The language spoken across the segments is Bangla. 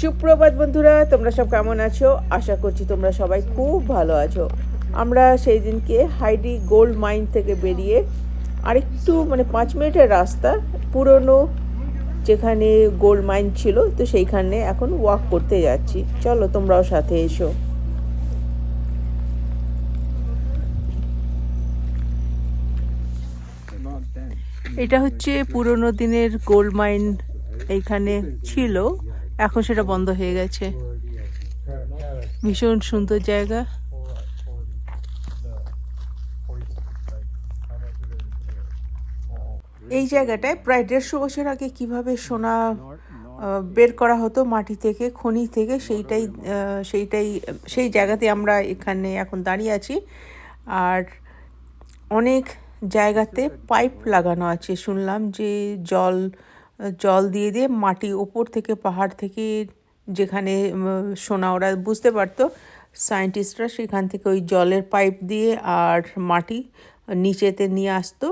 সুপ্রভাত বন্ধুরা, তোমরা সব কেমন আছো? আশা করছি তোমরা সবাই খুব ভালো আছো। আমরা সেই দিনকে হাইডি গোল্ড মাইন থেকে বেরিয়ে আরেকটু মানে পাঁচ মিনিটের রাস্তা পুরনো যেখানে গোল্ড মাইন ছিল, তো সেইখানে এখন ওয়াক করতে যাচ্ছি। চলো, তোমরাও সাথে এসো। এটা হচ্ছে পুরনো দিনের গোল্ড মাইন এইখানে ছিল। এখন সেটা বন্ধ হয়ে গেছে। ভীষণ সুন্দর জায়গা। এই জায়গাটায় প্রায় দেড়শো বছর আগে কীভাবে সোনা বের করা হতো মাটি থেকে, খনি থেকে, সেইটাই সেইটাই, সেই জায়গাতে আমরা এখানে এখন দাঁড়িয়ে আছি। আর অনেক জায়গাতে পাইপ লাগানো আছে। শুনলাম যে জল জল দিয়ে দিয়ে মাটি ওপর থেকে, পাহাড় থেকে যেখানে সোনা ওরা বুঝতে পারতো, সায়েন্টিস্টরা সেখান থেকে ওই জলের পাইপ দিয়ে আর মাটি নিচেতে নিয়ে আসতো।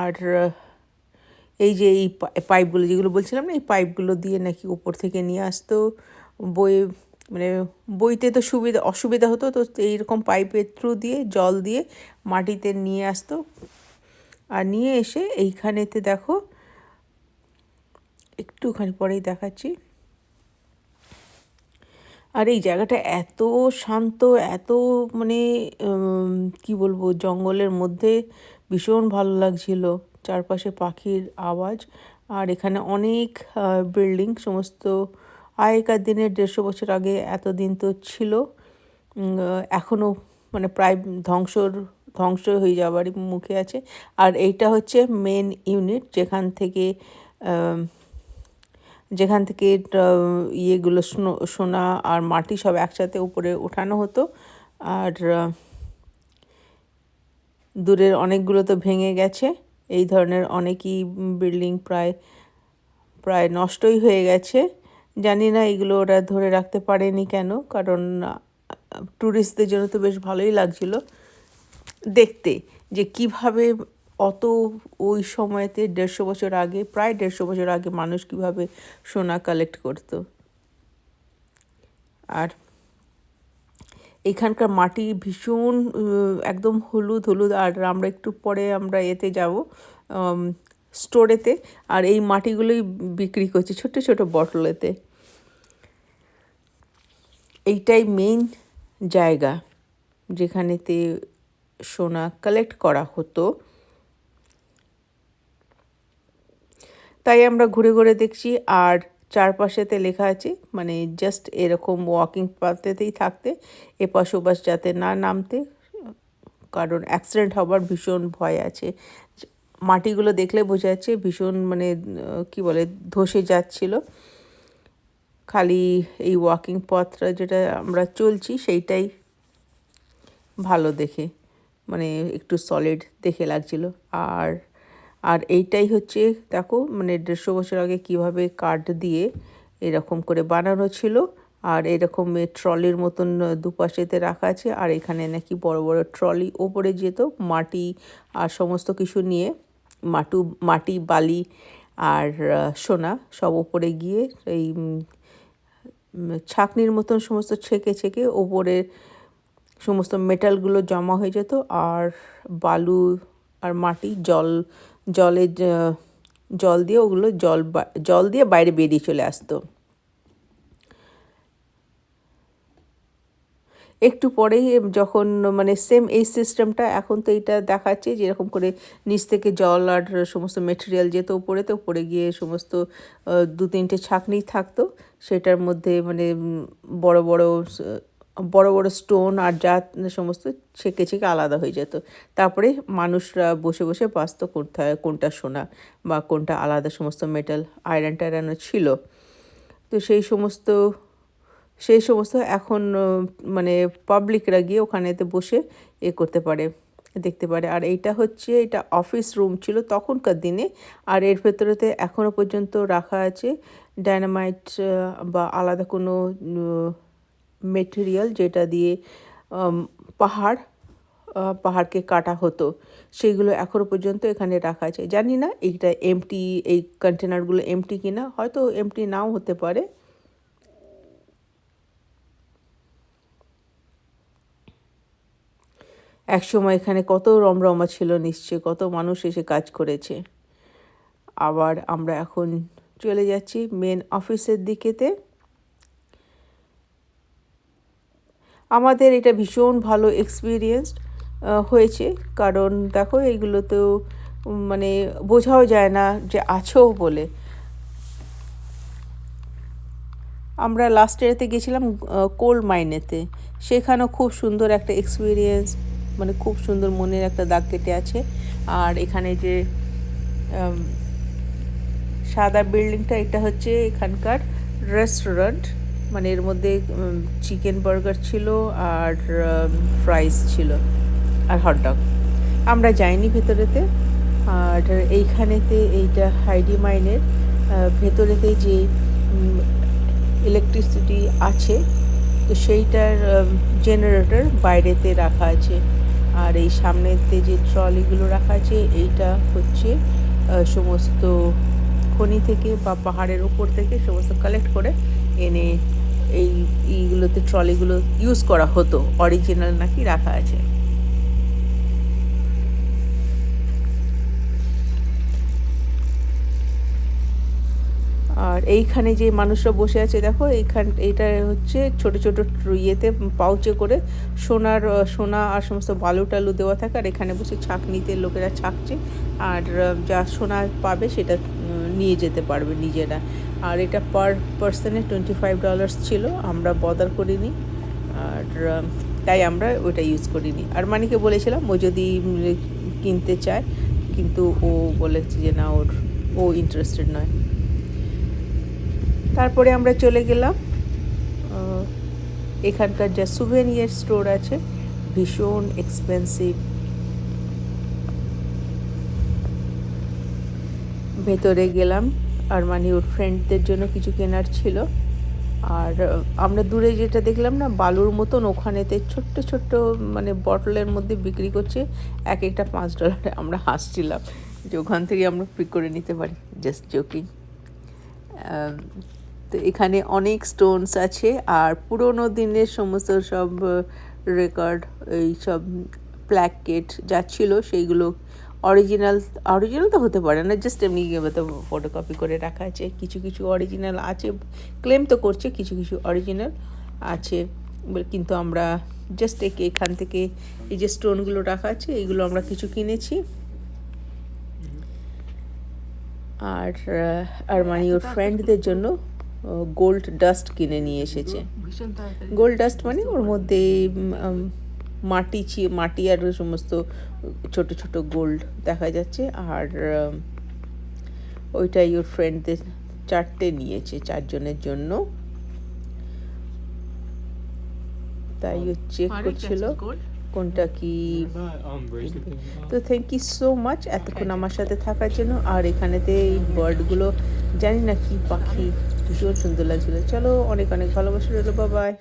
আর এই যে এই পাইপগুলো যেগুলো বলছিলাম না, এই পাইপগুলো দিয়ে নাকি উপর থেকে নিয়ে আসতো। বই মানে বইতে তো সুবিধা, অসুবিধা হতো, তো এইরকম পাইপের থ্রু দিয়ে, জল দিয়ে মাটিতে নিয়ে আসতো। আর নিয়ে এসে এইখানেতে দেখো একটুখানি পরেই দেখাচ্ছি। আর এই জায়গাটা এত শান্ত, এত মানে কি বলব, জঙ্গলের মধ্যে ভীষণ ভালো লাগছিল। চারপাশে পাখির আওয়াজ আর এখানে অনেক বিল্ডিং সমস্ত আগেকার দিনের দেড়শো বছর আগে এতদিন তো ছিল। এখনও মানে প্রায় ধ্বংসর, ধ্বংস হয়ে যাওয়ার মুখে আছে। আর এইটা হচ্ছে মেন ইউনিট যেখান থেকে যেখান থেকে ইয়েগুলো স্নো- আর মাটি সব একসাথে উপরে ওঠানো হতো। আর দূরের অনেকগুলো তো ভেঙে গেছে। এই ধরনের অনেকই বিল্ডিং প্রায় প্রায় নষ্টই হয়ে গেছে। জানি না এগুলো ওরা ধরে রাখতে পারেনি কেন, কারণ ট্যুরিস্টদের জন্য তো বেশ ভালোই লাগছিল। দেখতে যে কীভাবে অত ওই সময়তে দেড়শো বছর আগে, প্রায় দেড়শো বছর আগে মানুষ কীভাবে সোনা কালেক্ট করতো? আর এখানকার মাটি ভীষণ একদম হলুদ হলুদ। আর আমরা একটু পরে আমরা এতে যাব স্টোরেতে আর এই মাটিগুলোই বিক্রি করছে ছোট ছোট বটলেতে এইটাই মেইন জায়গা যেখানেতে সোনা কালেক্ট করা হতো। তাই আমরা ঘুরে ঘুরে দেখছি আর চারপাশেতে লেখা আছে মানে জাস্ট এরকম ওয়াকিং পাথেতেই থাকতে, এপাশ ওপাশ যাতে না নামতে, কারণ অ্যাক্সিডেন্ট হবার ভীষণ ভয় আছে। মাটিগুলো দেখলে বোঝা যাচ্ছে ভীষণ মানে কি বলে, ধসে যাচ্ছিল। খালি এই ওয়াকিং পথটা যেটা আমরা চলছি সেইটাই ভালো দেখে মানে একটু সলিড দেখে লাগছিল। আর আর এইটাই হচ্ছে, দেখো মানে দেড়শো বছর আগে কীভাবে কাঠ দিয়ে এরকম করে বানানো ছিল। আর এরকম ট্রলির মতন দুপাশেতে রাখা আছে। আর এখানে নাকি বড় বড় ট্রলি, ওপরে যেত মাটি আর সমস্ত কিছু নিয়ে মাটু, মাটি, বালি আর সোনা সব ওপরে গিয়ে এই ছাকনির মতন সমস্ত ছেঁকে ছেঁকে ওপরে সমস্ত মেটালগুলো জমা হয়ে যেত। আর বালু আর মাটি, জল জলে জল দিয়ে ওগুলো জল জল দিয়ে বাইরে বেরিয়ে চলে আসতো। একটু পরেই যখন মানে সেম এই সিস্টেমটা এখন তো এইটা দেখাচ্ছে যেরকম করে নিচ থেকে জল আর সমস্ত মেটেরিয়াল যেত উপরে, তো উপরে গিয়ে সমস্ত দু তিনটে ছাকনি থাকতো। সেটার মধ্যে মানে বড় বড় বড় বড় স্টোন আর যা সমস্ত ছেঁকে ছেঁকে আলাদা হয়ে যেত। তারপরে মানুষরা বসে বসে বাঁচত কোনটা কোনটা সোনা বা কোনটা আলাদা সমস্ত মেটাল আয়রন টায়রনও ছিল। তো সেই সমস্ত সেই সমস্ত এখন মানে পাবলিকরা গিয়ে ওখানেতে বসে এ করতে পারে, দেখতে পারে। আর এইটা হচ্ছে, এটা অফিস রুম ছিল তখনকার দিনে। আর এর ভেতরেতে এখনও পর্যন্ত রাখা আছে। ডায়নামাইট বা আলাদা কোনো মেটেরিয়াল যেটা দিয়ে পাহাড় পাহাড়কে কাটা হতো সেইগুলো এখনও পর্যন্ত এখানে রাখা আছে। জানি না এইটা এমটি এই কন্টেনারগুলো এমটি কিনা, হয়তো এমটি নাও হতে পারে। এক সময় এখানে কত রমরমা ছিল নিশ্চয় কত মানুষ এসে কাজ করেছে। আবার আমরা এখন চলে যাচ্ছি মেন অফিসের দিকেতে। আমাদের এটা ভীষণ ভালো এক্সপিরিয়েন্স হয়েছে। কারণ দেখো, এইগুলোতেও মানে বোঝাও যায় না যে আছো বলে। আমরা লাস্ট ইয়ারেতে গেছিলাম কোল মাইনেতে সেখানেও খুব সুন্দর একটা এক্সপিরিয়েন্স মানে খুব সুন্দর মনের একটা দাগ কেটে আছে। আর এখানে যে সাদা বিল্ডিংটা এটা হচ্ছে এখানকার রেস্টুরেন্ট মানে এর মধ্যে চিকেন বার্গার ছিল আর ফ্রাইস ছিল আর হটডগ আমরা যাইনি ভেতরেতে। আর এইখানেতে এইটা হাইডি মাইনের ভেতরেতে যে ইলেকট্রিসিটি আছে, তো সেইটার জেনারেটর বাইরেতে রাখা আছে। আর এই সামনেতে যে ট্রলিগুলো রাখা আছে, এইটা হচ্ছে সমস্ত খনি থেকে বা পাহাড়ের ওপর থেকে সমস্ত কালেক্ট করে এনে এই এইগুলোতে ট্রলিগুলো ইউজ করা হতো। অরিজিনাল নাকি রাখা আছে। আর এইখানে যে মানুষরা বসে আছে, দেখো, এইখান, এইটা হচ্ছে ছোট ছোট ইয়েতে পাউচে করে সোনার সোনা আর সমস্ত বালু টালু দেওয়া থাকে। আর এখানে বসে ছাঁকনিতে লোকেরা ছাঁকছে। আর যা সোনা পাবে সেটা নিয়ে যেতে পারবে নিজেরা। আর এটা পার পার্সনে টোয়েন্টি ফাইভ ডলার্স ছিল, আমরা বদার করিনি। আর, তাই আমরা ওটা ইউজ করিনি। আর মানিকে বলেছিলাম, ও যদি কিনতে চায়, কিন্তু ও বলেছে যে না, ওর, ও ইন্টারেস্টেড নয়। তারপরে আমরা চলে গেলাম এখানকার যা সুভেনিয়ার স্টোর আছে, ভীষণ এক্সপেন্সিভ ভেতরে গেলাম। আর মানে ওর ফ্রেন্ডদের জন্য কিছু কেনার ছিল। আর আমরা দূরে যেটা দেখলাম না, বালুর মতন ওখানেতে ছোট্ট ছোট্ট মানে বটলের মধ্যে বিক্রি করছে এক একটা পাঁচ ডলারে আমরা হাসছিলাম যে ওখান থেকে আমরা পিক করে নিতে পারি। জাস্ট জোকিং তো এখানে অনেক স্টোনস আছে আর পুরোনো দিনের সমস্ত সব রেকর্ড এই সব প্ল্যাকেট যা ছিল সেইগুলো অরিজিনাল অরিজিনাল তো হতে পারে না জাস্ট এমনি তো ফটোকপি করে রাখা আছে কিছু কিছু অরিজিনাল আছে ক্লেম তো করছে কিছু কিছু অরিজিনাল আছে কিন্তু আমরা জাস্ট একে এখান থেকে এই যে স্টোনগুলো রাখা আছে এইগুলো আমরা কিছু কিনেছি। আর আর মানে ওর ফ্রেন্ডদের জন্য গোল্ড ডাস্ট কিনে নিয়ে এসেছে। গোল্ড ডাস্ট মানে ওর মধ্যে মাটি ছি- মাটি আর সমস্ত ছোট ছোট গোল্ড দেখা যাচ্ছে। আর ওইটাই ওর ফ্রেন্ডদের চারটে নিয়েছে চারজনের জন্য। তাই ও চেক করছিল। কোনটা কি? তো থ্যাংক ইউ সো মাচ এতক্ষণ আমার সাথে থাকার জন্য। আর এখানেতে এই বার্ডগুলো জানি না কি পাখি ভীষণ সুন্দর লাগছিল। চলো অনেক অনেক ভালোবাসা রইল বাবাই